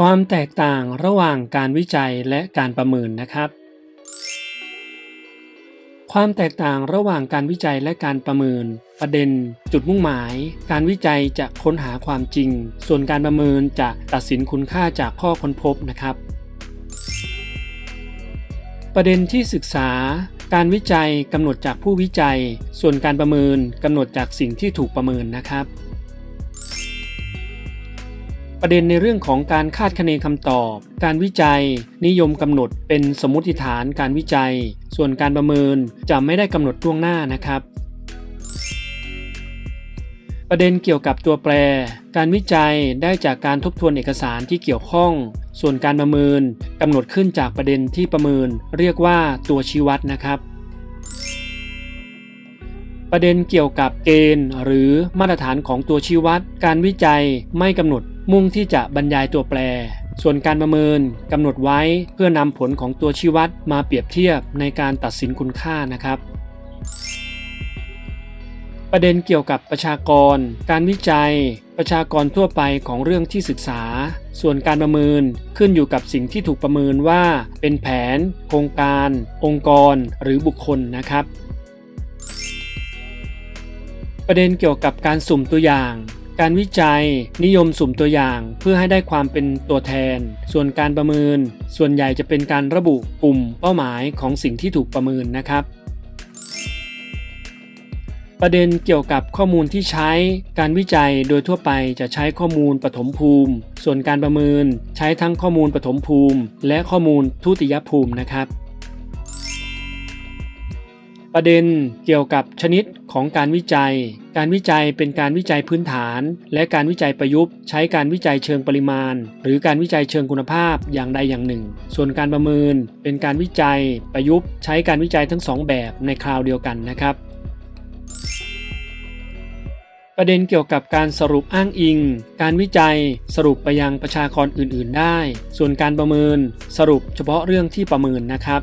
ความแตกต่างระหว่างการวิจัยและการประเมินนะครับ ความแตกต่างระหว่างการวิจัยและการประเมิน ประเด็น จุดมุ่งหมาย การวิจัยจะค้นหาความจริง ส่วนการประเมินจะตัดสินคุณค่าจากข้อค้นพบนะครับ ประเด็นที่ศึกษา การวิจัยกำหนดจากผู้วิจัย ส่วนการประเมินกำหนดจากสิ่งที่ถูกประเมินนะครับ ประเด็นในเรื่องของการคาดคะเนคำตอบ การวิจัย นิยมกำหนดเป็นสมมติฐานการวิจัย ส่วนการประเมินจะไม่ได้กำหนดล่วงหน้านะครับ ประเด็นเกี่ยวกับตัวแปร การวิจัยได้จากการทบทวนเอกสารที่เกี่ยวข้อง ส่วนการประเมินกำหนดขึ้นจากประเด็นที่ประเมิน เรียกว่าตัวชี้วัดนะครับประเด็นเกี่ยวกับเกณฑ์ หรือมาตรฐานของตัวชี้วัด การวิจัยไม่กำหนด มุ่งที่จะบรรยายตัวแปร ส่วนการประเมินกำหนดไว้เพื่อนำผลของตัวชี้วัดมาเปรียบเทียบในการตัดสินคุณค่านะครับ ประเด็นเกี่ยวกับประชากร การวิจัย ประชากรทั่วไปของเรื่องที่ศึกษา ส่วนการประเมินขึ้นอยู่กับสิ่งที่ถูกประเมินว่า เป็นแผน โครงการ องค์กร หรือบุคคลนะครับประเด็นเกี่ยวกับการสุ่มตัวอย่าง การวิจัยนิยมสุ่มตัวอย่างเพื่อให้ได้ความเป็นตัวแทน ส่วนการประเมิน ส่วนใหญ่จะเป็นการระบุกลุ่มเป้าหมายของสิ่งที่ถูกประเมินนะครับ ประเด็นเกี่ยวกับข้อมูลที่ใช้ การวิจัยโดยทั่วไปจะใช้ข้อมูลปฐมภูมิ ส่วนการประเมินใช้ทั้งข้อมูลปฐมภูมิ และข้อมูลทุติยภูมินะครับ ประเด็นเกี่ยวกับชนิดของการวิจัย การวิจัยเป็นการวิจัยพื้นฐาน และการวิจัยประยุกต์ ใช้การวิจัยเชิงปริมาณ หรือการวิจัยเชิงคุณภาพอย่างใดอย่างหนึ่ง ส่วนการประเมินเป็นการวิจัยประยุกต์ ใช้การวิจัยทั้งสองแบบในคราวเดียวกันนะครับประเด็นเกี่ยวกับการสรุปอ้างอิง การวิจัยสรุปไปยังประชากรอื่น ๆ ได้ ส่วนการประเมินสรุปเฉพาะเรื่องที่ประเมินนะครับ